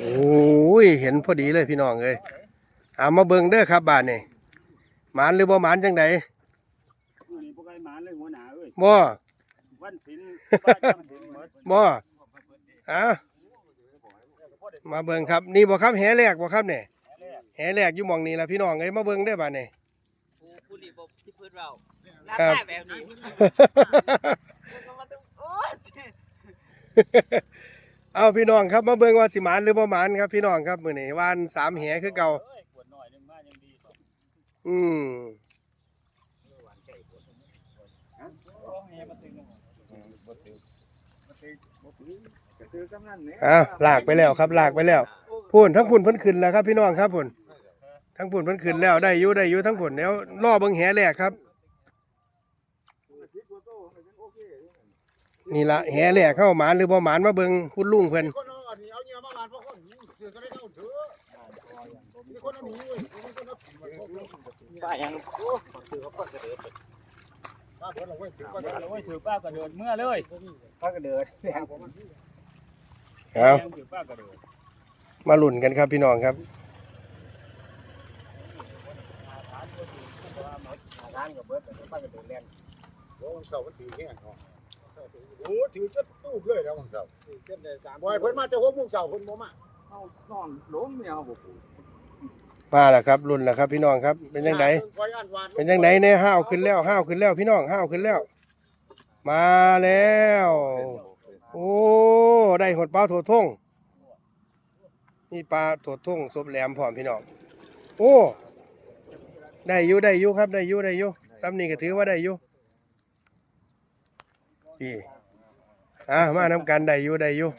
โอ้ยเห็นพอดีเลยพี่น้องเลยเอามาเบิ่งเด้อครับบ้านนี่หมานหรือบ่หมานจังไดมื้อนี้บ่ไกลหมานเลยหัวหน้าเอ้ยบ่วันศิลป์บ้านจำศิลป์หมดบ่อะมาเบิ่งครับนี่บ่ครับแหแรกบ่ครับเนี่ยแหแรกอยู่หม่องนี้ล่ะพี่น้องเอ้ยมาเบิ่งได้อบ้านนี่ผู้รีบที่พื้นเรารับครับได้แบบนี้โอ้ย เอาพี่น้องครับมาเบิ่งว่าสิหมานหรือบ่หมานครับ พี่น้องครับมื้อนี้วานสามแหคือเก่าเอ้ยขวดหน่อยหนึงมายังดีกว่าอืมเอาแหมาตึงบ่ตึงบ่ตึงบ่ตึงก็ตึงกำนันเนี่ยอะลากไปแล้วครับลากไปแล้วพุ่นทั้งพุ่นเพิ่นขึ้นแล้วครับ พี่น้องครับพุ่นทั้งพุ่นเพิ่นขึ้นแล้วได้อยู่ได้อยู่ทั้งพุ่นแล้วล่อเบิ่งแหแรกครับ นี่ละแหแหลกเข้าหมานหรือบ่หมานมาเบิ่งคุณลุงเพิ่นคนเอาอันนี้เอาเงี้ยมาบานเพราะคนเสือก็ได้เข้าเถอะมีคนเอาหนีเว้ยมีคนเอาผีมาพวกนี้ป้ายังป้าเพิ่นเอาไว้ถึงก็ป้าได้โอ้ยถือป้ากระเดิดเมื่อเลยป้ากระเดิดแรงผมเอายังถือป้ากระเดิดมาลุ้นกันครับพี่น้องครับร้านกับเบิร์ดแต่ป้ากระเดิดแรงโอ้วันเสาร์มันถือแห้งเนาะ โอ้ถือจนตู้เลยแล้ววันเสาร์ถือจนได้สามบ่อยเพิ่นมาจะหกโมงเช้าเพิ่นบ่มาเอานอนล้มเนี่ยเอาบ่ปูมาแล้วครับลุ้นแล้วครับ พี่น้องครับ เป็นจังไดเป็นจังไดแน่ห้าวขึ้นแล้วห้าวขึ้นแล้ว พี่น้องห้าวขึ้นแล้ว มาแล้ว โอ้ได้หดปลาโถทงนี่ปลาโถทงซบแหลมพร้อมพี่น้องโอ้ได้อยู่ได้อยู่ครับได้อยู่ได้อยู่ซ้ำนี่ก็ถือว่าได้อยู่ พี่อะมานำกันได้อยู่ได้อยู่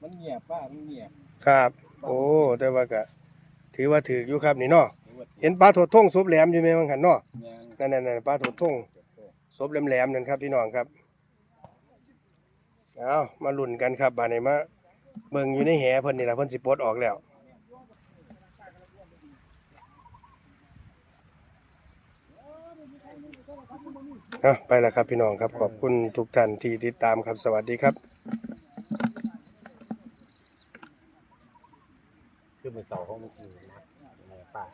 มันเงียบป้ามันเงียบครับ โอ้แต่ว่าก็ถือว่าถืออยู่ครับนี่เนาะเห็นปลาโถดทงซบแหลมอยู่ไหมมังหันเนาะยังนั่นนั่นๆๆปลาโถดทงซบแหลมๆนั่นครับพี่น้องครับเอามาลุ้นกันครับบาดนี้มาเบิ่งอยู่ในแหเพิ่นนี่ล่ะเพิ่นสิปลดออกแล้ว อะไปแล้วครับพี่น้องครับขอบคุณทุกท่านที่ติดตามครับสวัสดีครับขึ้นไปเสาห้องมันนะในป่า